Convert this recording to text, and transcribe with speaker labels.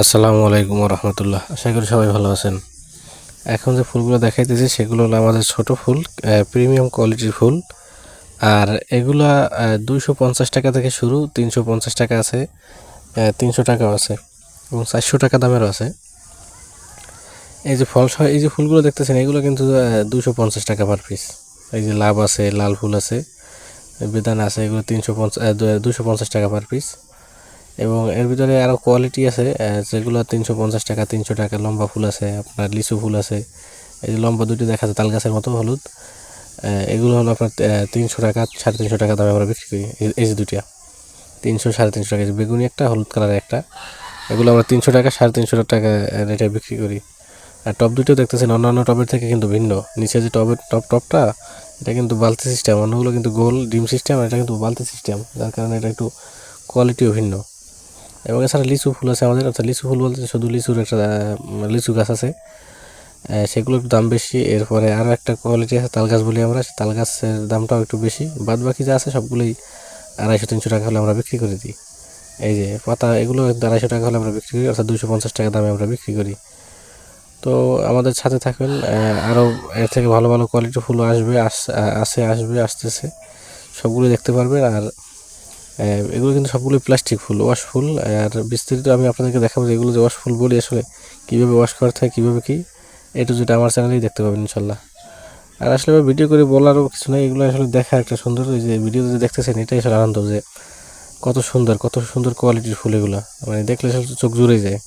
Speaker 1: আসসালামু আলাইকুম রহমতুল্লাহ আশা করি সবাই ভালো আছেন। এখন যে ফুলগুলো দেখাইতেছি, সেগুলো হলো আমাদের ছোট ফুল প্রিমিয়াম কোয়ালিটির ফুল। আর এগুলা দুইশো পঞ্চাশ টাকা থেকে শুরু, তিনশো পঞ্চাশ টাকা আছে তিনশো টাকাও আছে এবং চারশো টাকা দামেরও আছে। এই যে ফল এই যে ফুলগুলো দেখতেছেন, এগুলো কিন্তু দুশো পঞ্চাশ টাকা পার পিস এই যে লাভ আছে, লাল ফুল আছে, বেদান আছে, এগুলো তিনশো পঞ্চাশ দুশো পঞ্চাশ টাকা পার পিস এবং এর ভিতরে আরও কোয়ালিটি আছে যেগুলো তিনশো পঞ্চাশ টাকা, তিনশো টাকা, লম্বা ফুল আছে, আপনার লিচু ফুল আছে, এই যে লম্বা দুটি দেখা যায় তাল গাছের মতো হলুদ এগুলো হলো আপনার তিনশো টাকা, সাড়ে তিনশো টাকা দামে আমরা বিক্রি করি, এই- যে দুটিয়া তিনশো, সাড়ে তিনশো টাকা বেগুনি একটা, হলুদ কালারের একটা, এগুলো আমরা তিনশো টাকা, সাড়ে তিনশো টাকা রেটে বিক্রি করি। আর টপ দুটো দেখতেছেন, অন্যান্য টবের থেকে কিন্তু ভিন্ন। নিচে যে টবের টপ টপটা, এটা কিন্তু বালতি সিস্টেম, অন্যগুলো কিন্তু গোল ডিম সিস্টেম এটা কিন্তু বালতি সিস্টেম, যার কারণে এটা একটু কোয়ালিটিও ভিন্ন। এবং এছাড়া লিচু ফুল আছে আমাদের অর্থাৎ লিচু ফুল বলতে শুধু লিচুর একটা লিচু গাছ আছে। আহ, সেগুলোর একটু দাম বেশি এরপরে আরও একটা কোয়ালিটি আছে তাল গাছ বলি আমরা তাল গাছের দামটাও একটু বেশি। বাদ বাকি যা আছে সবগুলোই আড়াইশো তিনশো টাকা হলে আমরা বিক্রি করে দিই। এই যে পাতা এগুলো আড়াইশো টাকা হলে আমরা বিক্রি করি অর্থাৎ দুশো পঞ্চাশ টাকা দামে আমরা বিক্রি করি। তো আমাদের সাথে থাকবেন আরও এর থেকে ভালো ভালো কোয়ালিটির ফুল আসবে আস- আ- আসে আসবে আসতেছে। সবগুলো দেখতে পারবেন আর এগুলো কিন্তু সবগুলো প্লাস্টিক ফুল ওয়াশ ফুল। আর বিস্তারিত আমি আপনাদেরকে দেখাবো যে এগুলো যে ওয়াশ ফুল বলি আসলে কীভাবে ওয়াশ করতে হয় কীভাবে কী এটা যেটা আমার চ্যানেলেই দেখতে পাবেন ইনশাল্লাহ। আর আসলে ভিডিও করে বলারও কিছু নেই, এগুলো আসলে দেখা একটা সুন্দর, ওই যে ভিডিও যে দেখতেছেন, এটাই আসলে আনন্দ যে কত সুন্দর কত সুন্দর কোয়ালিটির ফুল এগুলো। মানে দেখলে আসলে চোখ জুড়ে যায়।